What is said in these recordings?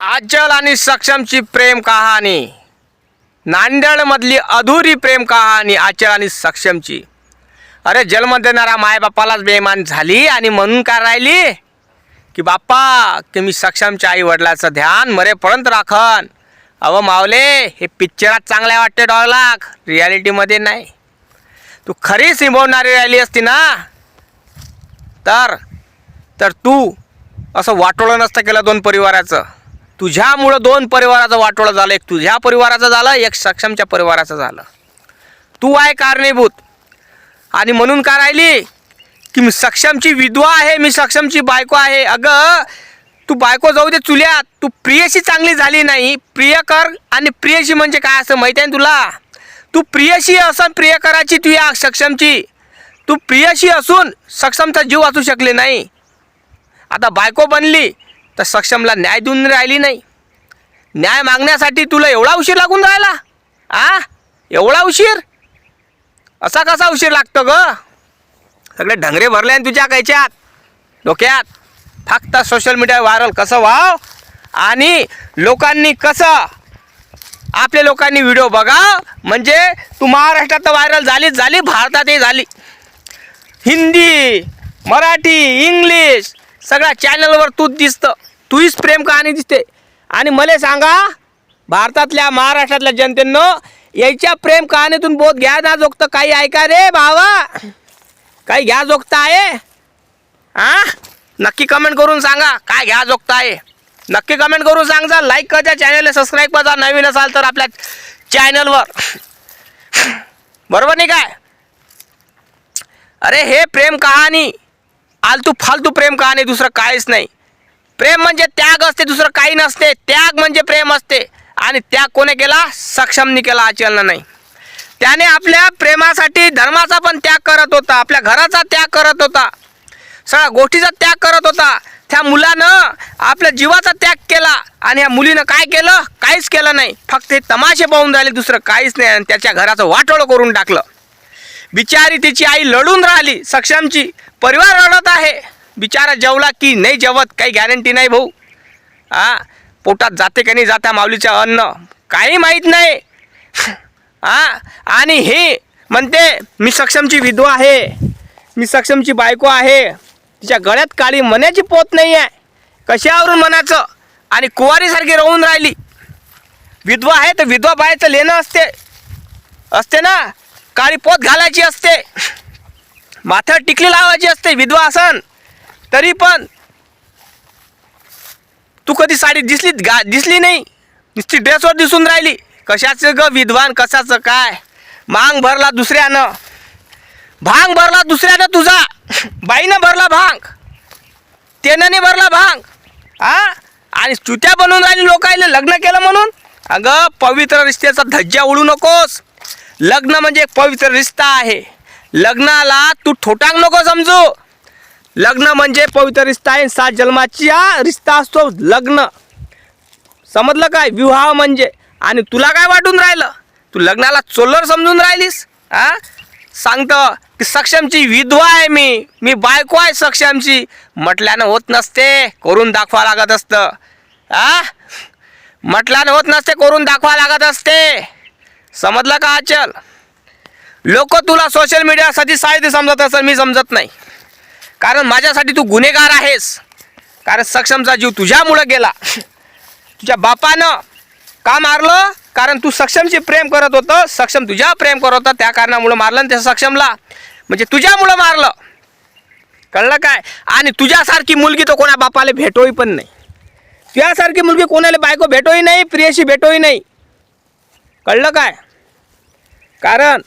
आजल आणि सक्षमची प्रेम कहाणी. नांदेडमधली अधुरी प्रेम कहाणी आचल आणि सक्षमची. अरे जन्म देणारा मायबापालाच बेमान झाली आणि म्हणून काय राहिली? की बाप्पा की मी सक्षमच्या आई वडिलाचं ध्यान मरेपर्यंत राखन. अव मावले हे पिक्चरात चांगल्या वाटते डॉलाक रियालिटीमध्ये नाही. तू खरी सिंबवणारी राहिली असती ना? तर तर तू असं वाटोळं नसतं केलं दोन परिवाराचं. तुझ्यामुळं दोन परिवाराचं वाटोळा झालं एक तुझ्या परिवाराचं झालं एक सक्षमच्या परिवाराचं झालं. तू आहे कारणीभूत. आणि म्हणून का राहिली? की मी सक्षमची विधवा आहे मी सक्षमची बायको आहे. अगं तू बायको जाऊ दे चुल्यात तू प्रियशी चांगली झाली नाही. प्रियकर आणि प्रियशी म्हणजे काय असं माहिती आहे ना तुला? तू प्रियशी असन प्रियकराची तू या सक्षमची. तू प्रियशी असून सक्षमचा जीव असू शकले नाही. आता बायको बनली तर सक्षमला न्याय देऊन राहिली नाही. न्याय मागण्यासाठी तुला एवढा उशीर लागून राहिला? आ? एवढा उशीर? असा कसा उशीर लागतो ग? सगळे ढंगरे भरले आणि तुझ्या कैच्यात डोक्यात. फक्त सोशल मीडिया व्हायरल कसं व्हाव आणि लोकांनी कसं? आपल्या लोकांनी व्हिडिओ बघा. म्हणजे तू महाराष्ट्रात तर व्हायरल झालीच झाली भारतातही झाली. हिंदी मराठी इंग्लिश सगळ्या चॅनलवर तूच दिसतं. तूच प्रेम कहाणी दिसते. आणि मला सांगा भारतातल्या महाराष्ट्रातल्या जनतेनं याच्या प्रेम कहाणीतून बोध घ्या ना जोगतं. काही ऐका रे भावा. काही घ्या जोगतं आहे. आ? नक्की कमेंट करून सांगा काय घ्या जोगतं आहे. नक्की कमेंट करून सांगा. लाईक करा चॅनलला सबस्क्राईब करा नवीन असाल तर आपल्या चॅनलवर बरोबर नाही काय? अरे हे प्रेम कहाणी आलतू फालतू प्रेम कहाणी दुसरं काहीच नाही. प्रेम म्हणजे त्याग असते दुसरं काही नसते. त्याग म्हणजे प्रेम असते. आणि त्याग कोणी केला? सक्षमनी केला आचलनं नाही. त्याने आपल्या प्रेमासाठी धर्माचा पण त्याग करत होता. आपल्या घराचा त्याग करत होता. सगळ्या गोष्टीचा त्याग करत होता. त्या मुलानं आपल्या जीवाचा त्याग केला. आणि या मुलीनं काय केलं? काहीच केलं नाही. फक्त हे तमाशे पाहून राहिले दुसरं काहीच नाही. आणि त्याच्या घराचं वाटोळं करून टाकलं. बिचारी तिची आई लढून राहिली सक्षमची. परिवार रडत आहे. बिचारा जेवला की नाही जेवत काही गॅरंटी नाही भाऊ. हा पोटात जाते का नाही जाते माऊलीचं अन्न. काही माहीत नाही. हा आणि हे म्हणते मी सक्षमची विधवा आहे. मी सक्षमची बायको आहे. तिच्या गळ्यात काळी मनाची पोत नाही आहे. कशावरून मनाचं? आणि कुवारीसारखी राहून राहिली. विधवा आहे तर विधवा बायचं लेणं असते. असते ना? काळी पोत घालायची असते. माथ्यावर टिकली लावायची असते विधवा असन. तरी पण तू कधी साडी दिसली गा दिसली नाही? नुसती ड्रेसवर दिसून राहिली. कशाचं ग विद्वान कशाचं काय? मांग भरला दुसऱ्यानं. भांग भरला दुसऱ्यानं तुझा. बाईनं भरला भांग. त्यानं नाही भरला भांग. हा आणि चुत्या बनवून राहिली लोकायले लग्न केलं म्हणून? अगं पवित्र रिश्त्याचा धज्जा उडू नकोस. लग्न म्हणजे एक पवित्र रिश्ता आहे. लग्नाला तू ठोटांग नको समजू. लग्न म्हणजे पवित्र रिश्ता आहे. सात हा रिश्ता असतो लग्न. समजलं काय? विवाह म्हणजे. आणि तुला काय वाटून राहिलं? तू लग्नाला चोल्लर समजून राहिलीस? हा सांगतं की सक्षमची विधवा आहे मी. मी बायको आहे सक्षमची. म्हटल्यानं होत नसते करून दाखवा लागत असतं. आ? म्हटल्यानं होत नसते करून दाखवा लागत असते. समजलं का अचल लोक तुला सोशल मीडियासाठी साहित्य समजत असेल मी समजत नाही. कारण माझ्यासाठी तू गुन्हेगार आहेस. कारण सक्षमचा जीव तुझ्यामुळं गेला. तुझ्या बापानं का मारलं? कारण तू सक्षमशी प्रेम करत होतं. सक्षम तुझ्या प्रेम करत होता. त्या कारणामुळं मारलं त्या सक्षमला म्हणजे तुझ्यामुळं मारलं. कळलं काय? आणि तुझ्यासारखी मुलगी तो कोणा बापाला भेटोही पण नाही. तुझ्यासारखी मुलगी कोणाला बायको भेटोही नाही प्रियशी भेटोही नाही. कळलं काय? कारण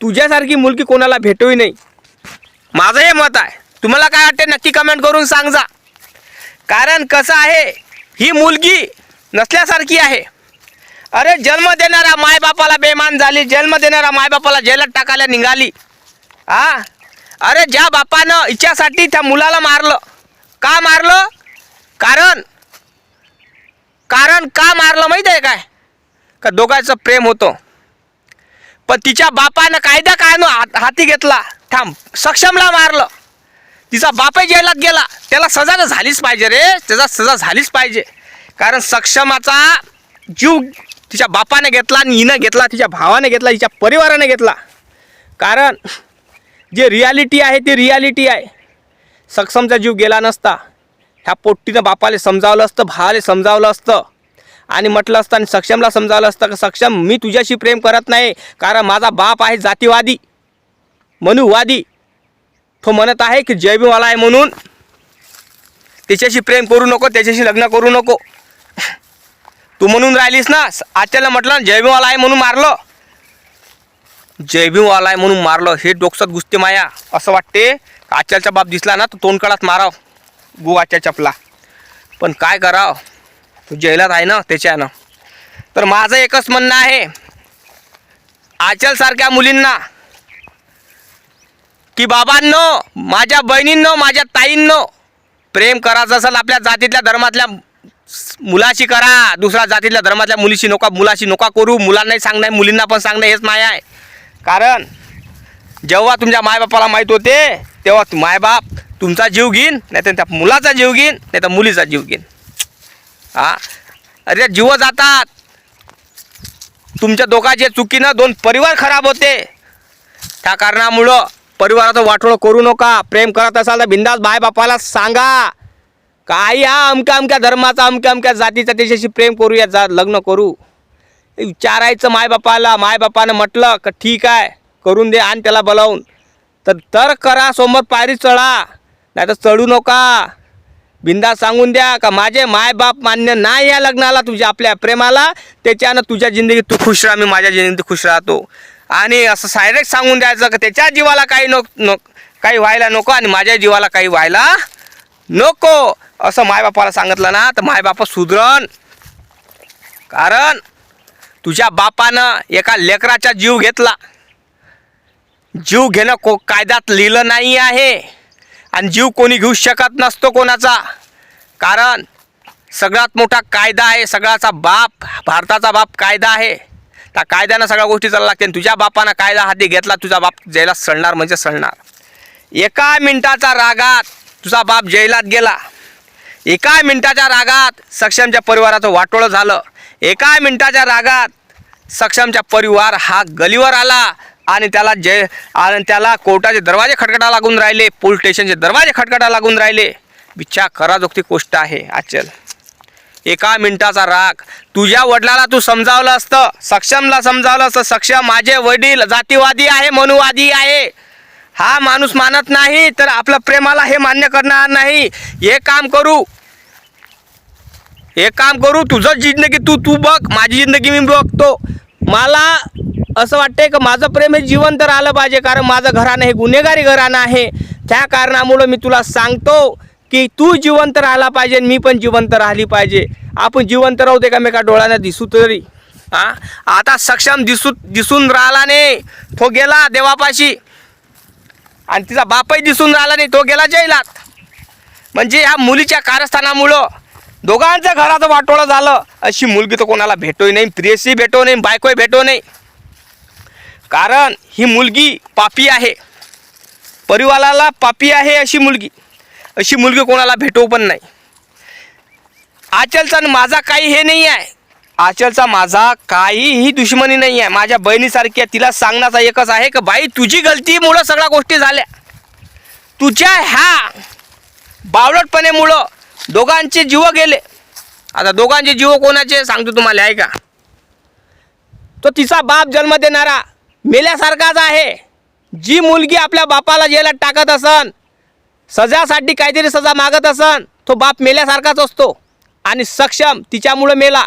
तुझ्यासारखी मुलगी कोणाला भेटोही नाही. माझं हे मत आहे. तुम्हाला काय वाटते नक्की कमेंट करून सांग. जा कारण कसं आहे ही मुलगी नसल्यासारखी आहे. अरे जन्म देणाऱ्या मायबापाला बेमान झाली जन्म देणाऱ्या मायबापाला जेलात टाकायला निघाली. हा अरे ज्या बापानं इच्छासाठी त्या मुलाला मारलं. का मारलं? कारण कारण का मारलं माहीत आहे काय? का दोघांचं प्रेम होतं. पण तिच्या बापानं कायदा काय हात हाती घेतला. थांब सक्षमला मारलं. तिचा बापही जेलात गेला. त्याला सजा तर झालीच पाहिजे रे. त्याचा सजा झालीच पाहिजे. कारण सक्षमाचा जीव तिच्या बापाने घेतला आणि हिनं घेतला तिच्या भावाने घेतला तिच्या परिवाराने घेतला. कारण जे रियालिटी आहे ती रियालिटी आहे. सक्षमचा जीव गेला नसता. ह्या पोट्टीनं बापाला समजावलं असतं भावाला समजावलं असतं. आणि म्हटलं असतं आणि सक्षमला समजावलं असतं की सक्षम मी तुझ्याशी प्रेम करत नाही. कारण माझा बाप आहे जातीवादी मनुवादी. तो म्हणत आहे की जयभीमवाला आहे म्हणून. त्याच्याशी प्रेम करू नको त्याच्याशी लग्न करू नको. तू म्हणून राहिलीस ना आजच्याला म्हटलं जय जयभीमवाला आहे म्हणून मारलं. जयभीमवाला आहे म्हणून मारलं हे डोकसात गुस्ते माया. असं वाटते का बाप दिसला ना तो तोंडकडात माराव. गुवाच्या चपला. पण काय कराव? तू जैलात आहे ना त्याच्यानं. तर माझं एकच म्हणणं आहे आचलसारख्या मुलींना की बाबांनो माझ्या बहिणींनो माझ्या ताईंनो प्रेम करायचं असेल आपल्या जातीतल्या धर्मातल्या मुलाशी करा दुसऱ्या जातीतल्या धर्मातल्या मुलीशी नका मुलाशी नका करू मुलांनाही सांगणं मुलींना पण सांगणं हेच नाही आहे. कारण जेव्हा तुमच्या मायबापाला माहीत होते तेव्हा मायबाप तुमचा जीव घेईन नाही तर त्या मुलाचा जीव घेईन नाही तर मुलीचा जीव घेईन. हा? अरे जीव जातात. तुमच्या दोघाचे चुकीनं दोन परिवार खराब होते. त्या कारणामुळं परिवाराचं वाटोळं करू नका. प्रेम करत असाल तर बिंदास बाय बापाला सांगा. काही हा अमक्या अमक्या धर्माचा अमक्या अमक्या जातीचा त्याच्याशी प्रेम करूया. जा लग्न करू. विचारायचं मायबापाला. मायबापानं म्हटलं का ठीक आहे करून दे आणि त्याला बोलावून. तर तर करा समोर पायरी चढा. नाही तर चढू नका. बिंदा सांगून द्या का माझे मायबाप मान्य नाही या लग्नाला तुझ्या आपल्या प्रेमाला. त्याच्यानं तुझ्या जिंदगीत तू खुश राहा मी माझ्या जिंदगीत खुश राहतो. आणि असं सायरेक्ट सांगून द्यायचं का त्याच्या जीवाला काही नको नको काही व्हायला नको आणि माझ्या जीवाला काही व्हायला नको. असं मायबापाला सांगितलं ना तर मायबापा सुधरण. कारण तुझ्या बापानं एका लेकराचा जीव घेतला. जीव घेणं को कायद्यात लिहिलं नाही आहे. आणि जीव कोणी घेऊ शकत नसतो कोणाचा. कारण सगळ्यात मोठा कायदा आहे सगळ्याचा बाप भारताचा बाप कायदा आहे. त्या कायद्यानं सगळ्या गोष्टी चालल्या लागते आणि तुझ्या बापानं कायदा हाती घेतला तुझा बाप जैलात सळणार म्हणजे सणणार एका मिनिटाचा रागात तुझा बाप जैलात गेला. एका मिनिटाच्या रागात सक्षमच्या परिवाराचं वाटोळं झालं. एका मिनिटाच्या रागात सक्षमच्या परिवार हा गलीवर आला आणि त्याला जे आणि त्याला कोर्टाचे दरवाजे खटखटा लागून राहिले पोलीस स्टेशनचे दरवाजे खटखटा लागून राहिले. विचार कराजोगती गोष्ट आहे. आचल एका मिनिटाचा राग. तुझ्या वडिलाला तू समजावलं असतं. सक्षमला समजावलं असतं. सक्षम माझे वडील जातीवादी आहे मनुवादी आहे. हा माणूस मानत नाही तर आपलं प्रेमाला हे मान्य करणार नाही. हे काम करू. हे काम करू तुझं जिंदगी तू तू बघ. माझी जिंदगी मी बघतो. मला असं वाटतंय की माझं प्रेम हे जिवंत आलं पाहिजे कारण माझं घराणं हे गुन्हेगारी घराणं आहे. त्या कारणामुळं मी तुला सांगतो. की तू जिवंत राहिला पाहिजे आणि मी पण जिवंत राहिली पाहिजे. आपण जिवंत राहू दे का मी का डोळ्यानं दिसू तरी. हा? आता सक्षम दिसू दिसून राहिला नाही. तो गेला देवापाशी. आणि तिचा बापही दिसून राहिला नाही तो गेला जैलात. म्हणजे ह्या मुलीच्या कारस्थानामुळं दोघांच्या घराचं वाटोळं झालं. अशी मुलगी तर कोणाला भेटोही नाही प्रियसी भेटो नाही बायकोही भेटो नाही. कारण ही मुलगी पापी आहे. परिवाराला पापी आहे अशी मुलगी. अशी मुलगी कोणाला भेटो पण नाही. आचलचा आणि माझा काही हे नाही आहे. आचलचा माझा काहीही दुश्मनी नाही आहे. माझ्या बहिणीसारखी आहे. तिला सांगण्याचा एकच आहे की बाई तुझी गलतीमुळं सगळ्या गोष्टी झाल्या. तुझ्या ह्या बावलटपणेमुळं दोघांचे जीव गेले. आता दोघांचे जीव कोणाचे सांगतो तुम्हाला आहे का तो तिचा बाप जन्म देणारा मेल्यासारखाच आहे. जी मुलगी आपल्या बापाला जेलात टाकत असन सजासाठी काहीतरी सजा मागत असन तो बाप मेल्यासारखाच असतो. आणि सक्षम तिच्यामुळं मेला.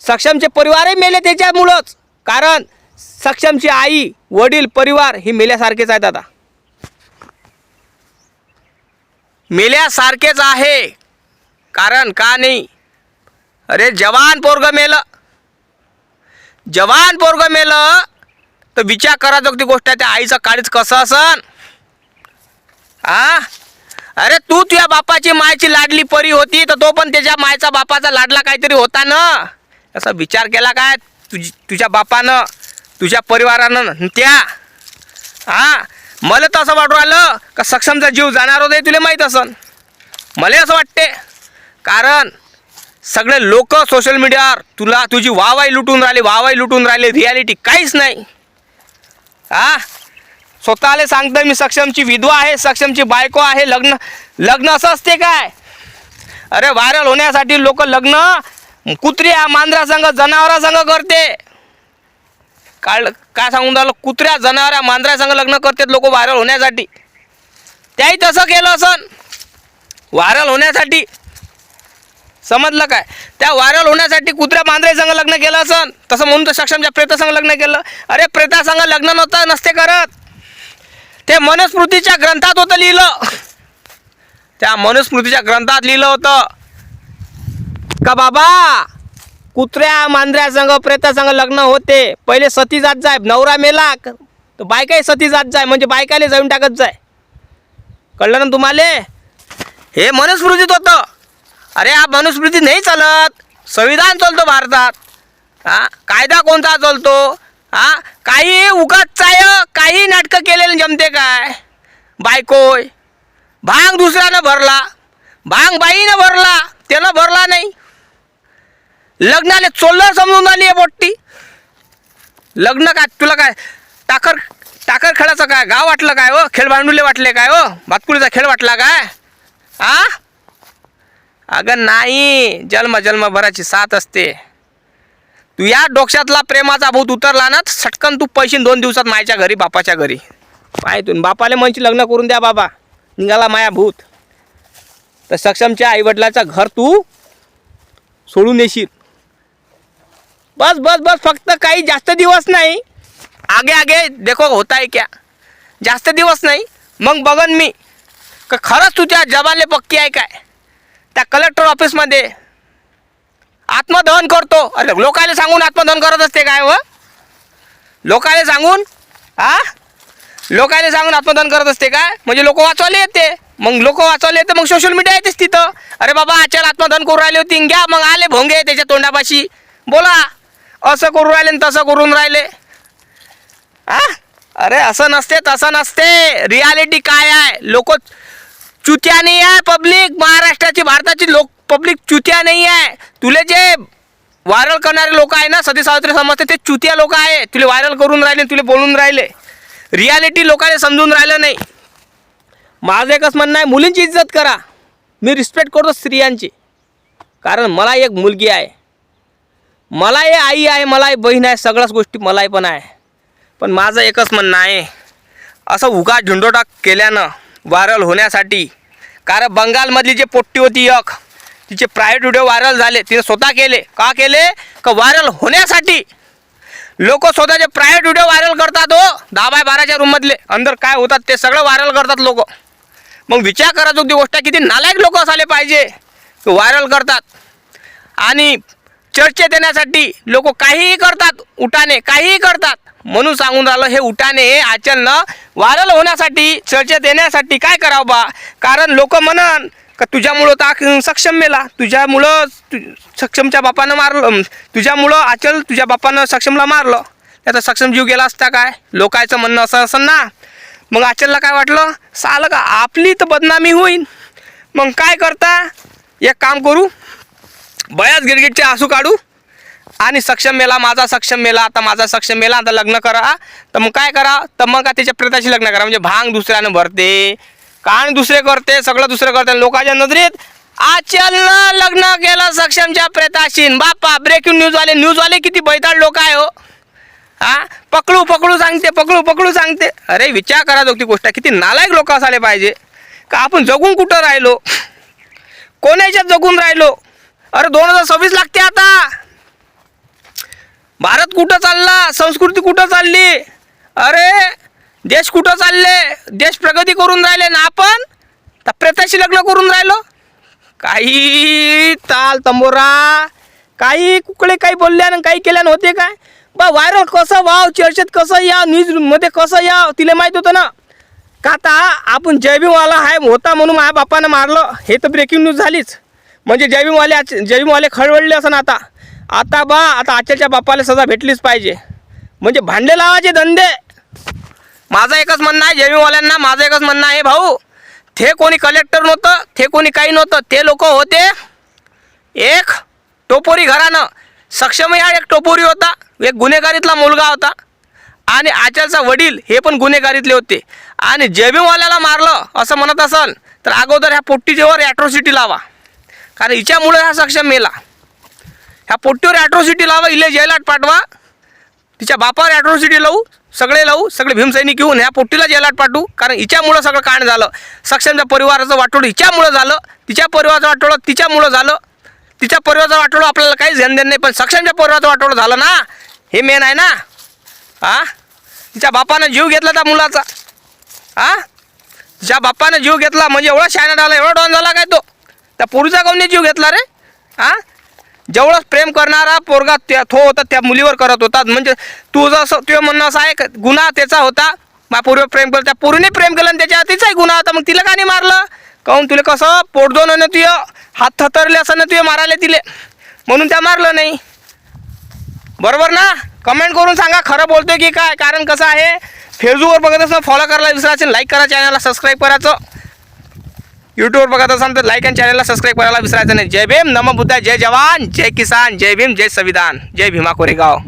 सक्षमचे परिवारही मेले त्याच्यामुळंच. कारण सक्षमची आई वडील परिवार हे मेल्यासारखेच आहेत आता. मेल्यासारखेच आहे. कारण का नाही? अरे जवान पोरग मेलं. जवान पोरग मेलं तर विचार करा ती गोष्ट आहे त्या आईचं काळीच कसं असन? आ? अरे तू तुझ्या बापाची मायची लाडली परी होती तर तो पण त्याच्या मायचा बापाचा लाडला काहीतरी होता ना? असा विचार केला काय तुझी तुझ्या बापानं तुझ्या परिवारानं त्या? हा मला तर असं वाटू राहिलं का सक्षमचा जीव जाणार होता तुला माहीत असन? मला असं वाटते. कारण सगळे लोक सोशल मीडियावर तुला तुझी वावाई लुटून राहिले वावाई लुटून राहिले रियालिटी काहीच नाही. हा स्वतःला सांगतोय मी सक्षमची विधवा आहे सक्षमची बायको आहे लग्न लग्न असं असते काय? अरे व्हायरल होण्यासाठी लोक लग्न कुत्र्या मांजरासंग जनावरासंग करते. काळ काय सांगून राहिलं? कुत्र्या जनावरा मांजरासंग लग्न करतात लोक व्हायरल होण्यासाठी. त्याही तसं केलं असन. व्हायरल होण्यासाठी. समजलं काय? त्या व्हायरल होण्यासाठी कुत्र्या मांजरासंग लग्न केलं असन. तसं म्हणून तर सक्षमच्या प्रेतासंग लग्न केलं. अरे प्रेतासंग लग्न नव्हतं नसते करत. ते मनुस्मृतीच्या ग्रंथात होतं लिहिलं. त्या मनुस्मृतीच्या ग्रंथात लिहिलं होतं. का बाबा कुत्र्या मांजऱ्यासंग प्रेतासंग लग्न होते. पहिले सती जात जाय नवरा मेला तर बायकाही सती जात जाय म्हणजे बायकाले जाऊन टाकत जाय. कळलं ना तुम्हाला? हे मनुस्मृतीत होतं. अरे हा मनुस्मृती नाही चालत. संविधान चालतो भारतात. हा? कायदा कोणता चालतो? हा? काही उगाच चाय काही नाटकं केलेलं जमते काय? बायकोय. भांग दुसऱ्यानं भरला. भांग बाईनं भरला. त्यानं भरला नाही. लग्नाला चोल्लर समजून आली आहे पोट्टी लग्न काय? तुला काय? टाकर टाकर खेळाचं काय? गाव वाटलं काय हो? खेळ भांडुले वाटले काय हो? भातकुळीचा खेळ वाटला काय? आ अगं नाही. जन्म जन्मभराची साथ असते. तू या डोक्यातला प्रेमाचा भूत उतरला ना सटकन तू पैसे दोन दिवसात मायच्या घरी बापाच्या घरी. पाहतून बापाले म्हणची लग्न करून द्या बाबा. निघाला माया भूत. तर सक्षमच्या आईवडिलाचं घर तू सोडून येशील बस बस बस फक्त काही जास्त दिवस नाही. आगे आगे देखो होता आहे क्या? जास्त दिवस नाही. मग बघन मी का खरंच तुझ्या जबाले पक्की आहे काय? त्या कलेक्टर ऑफिसमध्ये आत्मदहन करतो. अरे लोकायला सांगून आत्मदहन करत असते काय व? लोकायला सांगून आ? लोकायला सांगून आत्मदहन करत असते काय? म्हणजे लोक वाचवले येते. मग लोक वाचवले येते मग सोशल मीडिया येतेच तिथं. अरे बाबा आचार आत्मदहन करून राहिले होती. घ्या मग आले भोंगे त्याच्या तोंडापाशी. बोला असं करून राहिले तसं करून राहिले. आ? अरे असं नसते तसं नसते. रियालिटी काय आहे? लोक चुत्या नाही आहे पब्लिक महाराष्ट्राची भारताची लोक पब्लिक चुत्या नाही आहे तुले जे व्हायरल करणारे लोक आहे ना सती सावित्री समजते ते चुत्या लोक आहे. तुले व्हायरल करून राहिले तुले बोलून राहिले. रियालिटी लोकांना समजून राहिलं नाही. माझं एकच म्हणणं आहे मुलींची इज्जत करा. मी रिस्पेक्ट करतो स्त्रियांची. कारण मला एक मुलगी आहे. मला हे आई आहे मला हे बहीण आहे सगळ्याच गोष्टी मलाही पण आहे. पण माझं एकच म्हणणं आहे असं उगा झुंडोटा केल्यानं व्हायरल होण्यासाठी कारण बंगालमधली जे पोट्टी होती एक तिचे प्रायव्हेट व्हिडिओ व्हायरल झाले. तिने स्वतः केले. का केले? का व्हायरल होण्यासाठी. लोक स्वतःचे प्रायव्हेट व्हिडिओ व्हायरल करतात हो दहा बाय बाराच्या रूममधले अंदर काय होतात ते सगळं व्हायरल करतात लोक. मग विचार करा ती गोष्ट किती नालायक लोक असायला पाहिजे. व्हायरल करतात. आणि चर्चेत देण्यासाठी लोक काहीही करतात उठाने काहीही करतात. म्हणून सांगून राहिलं हे उठाने हे आचरणं व्हायरल होण्यासाठी चर्चेत येण्यासाठी काय करावं बा? कारण लोक म्हणन का तुझ्यामुळं तर सक्षम मेला. तुझ्यामुळं तु सक्षमच्या बापानं मारलं. तुझ्यामुळं आचल तुझ्या बापानं सक्षमला मारलं. त्याचा सक्षम जीव गेला असता काय? लोकायचं म्हणणं असं असं ना. मग आचलला काय वाटलं? सालं का आपली तर बदनामी होईल मग काय करता? एक काम करू. बयाच गिरगिटचे आसू काढू. आणि सक्षम मेला माझा सक्षम मेला आता माझा सक्षम मेला आता लग्न करा. तर मग काय करा? तर मग का त्याच्या प्रेताशी लग्न करा. म्हणजे भांग दुसऱ्यानं भरते. कान दुसरे करते सगळं दुसरं करते लोकांच्या नजरेत आचल लग्न केलं सक्षमच्या प्रेताशी न बापा ब्रेकिंग न्यूजवाले न्यूजवाले किती बैताळ लोक आहे हो. हा? पकडू पकडू सांगते पकडू पकडू सांगते. अरे विचार करा ती गोष्ट किती नालायक लोक असायला पाहिजे. का आपण जगून कुठं राहिलो? कोणाच्यात जगून राहिलो? अरे दोन हजार सव्वीस लागते आता. भारत कुठं चालला? संस्कृती कुठं चालली? अरे देश कुठं चालले? देश प्रगती करून राहिले ना आपण? तर प्रेताशी लग्न करून राहिलो? काही ताल तंबोरा काही कुकडे काही बोलल्यानं काही केल्यानं होते काय? बा व्हायरल कसं व्हाव चर्चेत कसं या न्यूजमध्ये कसं या तिला माहीत होतं ना? का आता आपण जयभीमवाला आहे होता म्हणून माझ्या बापानं मारलं. हे तर ब्रेकिंग न्यूज झालीच. म्हणजे जयभीमवाले आच- जयभीमवाले खळवळले असं ना आता. आता बा आता आजच्या बापाला सजा भेटलीच पाहिजे. म्हणजे भांडे लावायचे धंदे. माझं एकच म्हणणं आहे जेवीवाल्यांना माझं एकच म्हणणं आहे भाऊ. ते कोणी कलेक्टर नव्हतं ते कोणी काही नव्हतं ते लोक होते एक टोपोरी घरानं. सक्षम हा एक टोपोरी होता एक गुन्हेगारीतला मुलगा होता. आणि आचारचा वडील हे पण गुन्हेगारीतले होते. आणि जेवीवाल्याला मारलं असं म्हणत असाल तर अगोदर ह्या पोट्टीच्यावर ॲट्रोसिटी लावा. कारण हिच्यामुळे हा सक्षम मेला. ह्या पोट्टीवर ॲट्रोसिटी लावा इले जेलात पाठवा. तिच्या बापावर ॲट्रोसिटी लावू. सगळे लावू सगळे भीमसैनिक येऊन ह्या पोट्टीला जेलात पाठवू कारण हिच्यामुळं सगळं कांड झालं. सक्षमच्या परिवाराचं वाटोळं हिच्यामुळं झालं. तिच्या परिवाराचं वाटोळं तिच्यामुळं झालं. तिच्या परिवाराचं वाटोळं आपल्याला काहीच ध्यान देणं नाही. पण सक्षमच्या परिवाराचं वाटोळं झालं ना? हे मेन आहे ना? आ? तिच्या बापानं जीव घेतला त्या मुलाचा. आ? तिच्या बापानं जीव घेतला. म्हणजे एवढा शायना झाला एवढा डॉन झाला काय तो? त्या पोरीचा कोणी जीव घेतला रे? आ? जेवढंच प्रेम करणारा पोरगा त्या तो होता त्या मुलीवर करत होता. म्हणजे तुझं असं तुझं म्हणणं असं आहे का गुन्हा त्याचा होता. मा पूर्वी प्रेम केलं त्या पूर्वी प्रेम केलं आणि त्याच्या तिचाही गुन्हा होता. मग तिला का नाही मारलं? काहून तुला कसं पोटदोन तुझ हात थतरले असं ना तुझे मारायला तिले म्हणून त्या मारलं नाही. बरोबर ना? कमेंट करून सांगा खरं बोलतोय की काय? कारण कसं आहे फेसबुकवर बघत असं फॉलो करायला विसरायचं लाईक करा चॅनलला सबस्क्राईब करायचं. यूट्यूबवर बघत असाल तर लाईक आणि चॅनलला सबस्क्राईब करायला विसरायचं नाही. जय भीम नम बुद्धा जय जवान जय किसान जय भीम जय संविधान. जय भीमा कोरेगाव